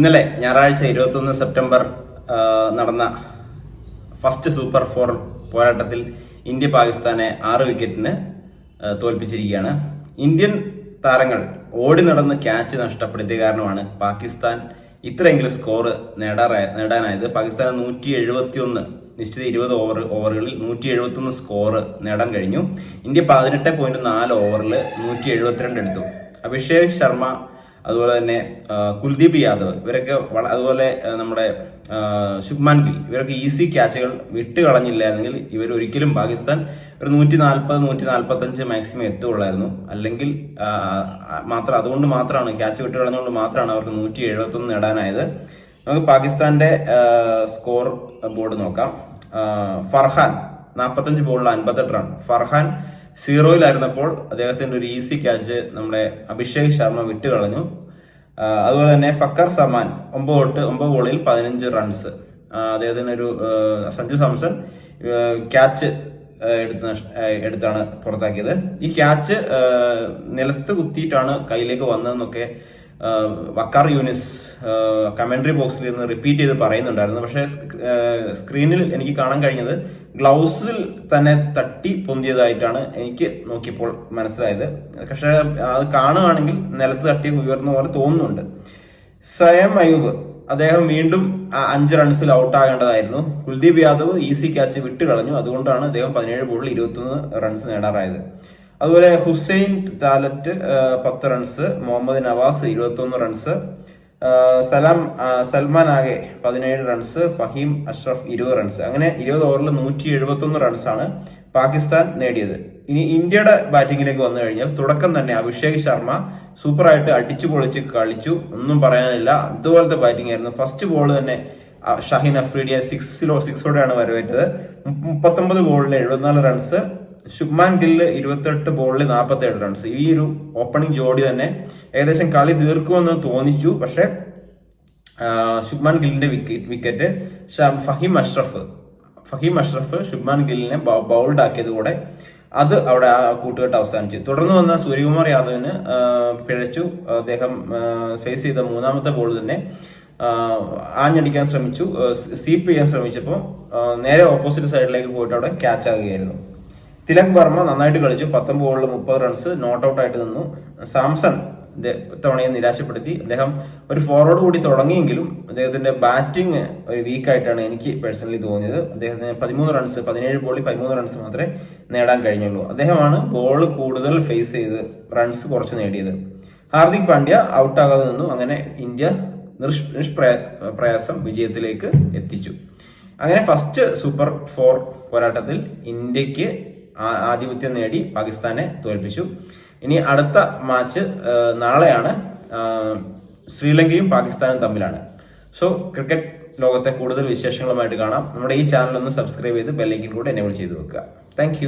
ഇന്നലെ ഞായറാഴ്ച ഇരുപത്തൊന്ന് സെപ്റ്റംബർ നടന്ന ഫസ്റ്റ് സൂപ്പർ ഫോർ പോരാട്ടത്തിൽ ഇന്ത്യ പാകിസ്ഥാനെ ആറ് വിക്കറ്റിന് തോൽപ്പിച്ചിരിക്കുകയാണ്. ഇന്ത്യൻ താരങ്ങൾ ഓടി നടന്ന് ക്യാച്ച് നഷ്ടപ്പെടുത്തിയ കാരണമാണ് പാകിസ്ഥാൻ ഇത്രയെങ്കിലും സ്കോർ നേടാറായ നേടാനായത്. പാകിസ്ഥാൻ നൂറ്റി എഴുപത്തി ഒന്ന് നിശ്ചിത ഇരുപത് ഓവർ ഓവറുകളിൽ നൂറ്റി എഴുപത്തി ഒന്ന് സ്കോർ നേടാൻ കഴിഞ്ഞു. ഇന്ത്യ പതിനെട്ട് പോയിന്റ് നാല് ഓവറിൽ നൂറ്റി എഴുപത്തിരണ്ട് എടുത്തു. അഭിഷേക് ശർമ്മ അതുപോലെ തന്നെ കുൽദീപ് യാദവ് ഇവരൊക്കെ അതുപോലെ നമ്മുടെ ശുഭ്മാൻ ഗിൽ ഇവരൊക്കെ ഈസി ക്യാച്ചുകൾ വിട്ട് കളഞ്ഞില്ലായിരുന്നെങ്കിൽ ഇവർ ഒരിക്കലും പാകിസ്ഥാൻ ഒരു നൂറ്റി നാൽപ്പത് നൂറ്റി നാൽപ്പത്തഞ്ച് മാക്സിമം എത്തുകയുള്ളായിരുന്നു. അല്ലെങ്കിൽ മാത്രം അതുകൊണ്ട് മാത്രമാണ് ക്യാച്ച് വിട്ട് കളഞ്ഞുകൊണ്ട് മാത്രമാണ് അവർക്ക് നൂറ്റി എഴുപത്തൊന്ന് നേടാനായത്. നമുക്ക് പാകിസ്ഥാന്റെ സ്കോർ ബോർഡ് നോക്കാം. ഫർഹാൻ നാൽപ്പത്തഞ്ച് ബോളിൽ അൻപത്തെട്ട് റൺ. ഫർഹാൻ സീറോയിലായിരുന്നപ്പോൾ അദ്ദേഹത്തിന്റെ ഒരു ഈസി ക്യാച്ച് നമ്മുടെ അഭിഷേക് ശർമ്മ വിട്ടുകളഞ്ഞു. കളഞ്ഞു അതുപോലെ തന്നെ ഫക്കർ സമാൻ ഒമ്പത് തൊട്ട് ഒമ്പത് ബോളിൽ പതിനഞ്ച് റൺസ് അദ്ദേഹത്തിന്റെ അദ്ദേഹത്തിന് ഒരു സഞ്ജു സാംസൺ ക്യാച്ച് എടുത്ത് എടുത്താണ് പുറത്താക്കിയത്. ഈ ക്യാച്ച് നിലത്ത് കുത്തിയിട്ടാണ് കയ്യിലേക്ക് വന്നതെന്നൊക്കെ വക്കാർ യൂനിസ് കമൻട്രി ബോക്സിൽ നിന്ന് റിപ്പീറ്റ് ചെയ്ത് പറയുന്നുണ്ടായിരുന്നു. പക്ഷേ സ്ക്രീനിൽ എനിക്ക് കാണാൻ കഴിഞ്ഞത് ഗ്ലൗസിൽ തന്നെ തട്ടി പൊന്തിയതായിട്ടാണ് എനിക്ക് നോക്കിയപ്പോൾ മനസ്സിലായത്. പക്ഷേ അത് കാണുകയാണെങ്കിൽ നിലത്ത് തട്ടി ഉയർന്ന പോലെ തോന്നുന്നുണ്ട്. സയം അയൂബ് അദ്ദേഹം വീണ്ടും അഞ്ച് റൺസിൽ ഔട്ട് ആകേണ്ടതായിരുന്നു കുൽദീപ് യാദവ് ഈസി ക്യാച്ച് വിട്ടുകളഞ്ഞു. അതുകൊണ്ടാണ് അദ്ദേഹം പതിനേഴ് ബോളിൽ ഇരുപത്തൊന്ന് റൺസ് നേടാറായത്. അതുപോലെ ഹുസൈൻ താലറ്റ് പത്ത് റൺസ് മുഹമ്മദ് നവാസ് ഇരുപത്തൊന്ന് റൺസ് സലാം സൽമാൻ ആകെ പതിനേഴ് റൺസ് ഫഹീം അഷ്റഫ് ഇരുപത് റൺസ് അങ്ങനെ ഇരുപത് ഓവറിൽ നൂറ്റി എഴുപത്തൊന്ന് റൺസാണ് പാകിസ്ഥാൻ നേടിയത്. ഇനി ഇന്ത്യയുടെ ബാറ്റിങ്ങിലേക്ക് വന്നു കഴിഞ്ഞാൽ തുടക്കം തന്നെ അഭിഷേക് ശർമ്മ സൂപ്പറായിട്ട് അടിച്ചു പൊളിച്ച് കളിച്ചു. ഒന്നും പറയാനില്ല. ഇതുപോലത്തെ ബാറ്റിംഗ് ആയിരുന്നു. ഫസ്റ്റ് ബോൾ തന്നെ ഷഹീൻ അഫ്രീഡിയ സിക്സിലോ സിക്സോടെയാണ് വരവേറ്റത്. മുപ്പത്തൊമ്പത് ബോളിൽ എഴുപത്തിനാല് റൺസ് ശുഭ്മാൻ ഗില്ല് ഇരുപത്തെട്ട് ബോളിൽ നാൽപ്പത്തി ഏഴ് റൺസ് ഈ ഒരു ഓപ്പണിംഗ് ജോഡി തന്നെ ഏകദേശം കളി തീർക്കുമെന്ന് തോന്നിച്ചു. പക്ഷെ ശുഭ്മാൻ ഗില്ലിന്റെ വിക്കറ്റ് വിക്കറ്റ് ഫഹീം അഷ്റഫ് ഫഹീം അഷ്റഫ് ശുഭ്മാൻ ഗില്ലിനെ ബൗൾഡ് ആക്കിയതുകൂടെ അത് അവിടെ ആ കൂട്ടുകെട്ട് അവസാനിച്ചു. തുടർന്ന് വന്ന സൂര്യകുമാർ യാദവിന് പിഴച്ചു. അദ്ദേഹം ഫേസ് ചെയ്ത മൂന്നാമത്തെ ബോൾ തന്നെ ആഞ്ഞടിക്കാൻ ശ്രമിച്ചു. സീപ്പ് ചെയ്യാൻ ശ്രമിച്ചപ്പോൾ നേരെ ഓപ്പോസിറ്റ് സൈഡിലേക്ക് പോയിട്ട് അവിടെ ക്യാച്ച് ആകുകയായിരുന്നു. തിലക് വർമ്മ നന്നായിട്ട് കളിച്ചു. പത്തൊമ്പത് ബോളിൽ മുപ്പത് റൺസ് നോട്ട് ഔട്ട് ആയിട്ട് നിന്നു. സാംസൺ തവണയെ നിരാശപ്പെടുത്തി. അദ്ദേഹം ഒരു ഫോർവേഡ് കൂടി തുടങ്ങിയെങ്കിലും അദ്ദേഹത്തിന്റെ ബാറ്റിംഗ് ഒരു വീക്കായിട്ടാണ് എനിക്ക് പേഴ്സണലി തോന്നിയത്. അദ്ദേഹത്തിന് പതിമൂന്ന് റൺസ് പതിനേഴ് ബോളിൽ പതിമൂന്ന് റൺസ് മാത്രമേ നേടാൻ കഴിഞ്ഞുള്ളൂ. അദ്ദേഹമാണ് ബോൾ കൂടുതൽ ഫേസ് ചെയ്ത് റൺസ് കുറച്ച് നേടിയത്. ഹാർദിക് പാണ്ഡ്യ ഔട്ടാകാതെ നിന്നു. അങ്ങനെ ഇന്ത്യ നിഷ് നിഷ്പ്രയ പ്രയാസം വിജയത്തിലേക്ക് എത്തിച്ചു. അങ്ങനെ ഫസ്റ്റ് സൂപ്പർ ഫോർ പോരാട്ടത്തിൽ ഇന്ത്യയ്ക്ക് ആധിപത്യം നേടി പാകിസ്ഥാനെ തോൽപ്പിച്ചു. ഇനി അടുത്ത മാച്ച് നാളെയാണ് ശ്രീലങ്കയും പാകിസ്ഥാനും തമ്മിലാണ്. സോ ക്രിക്കറ്റ് ലോകത്തെ കൂടുതൽ വിശേഷങ്ങളുമായിട്ട് കാണാം. നമ്മുടെ ഈ ചാനൽ ഒന്ന് സബ്സ്ക്രൈബ് ചെയ്ത് ബെല്ലൈക്കൻ കൂടെ എനേബിൾ ചെയ്ത് വെക്കുക. താങ്ക്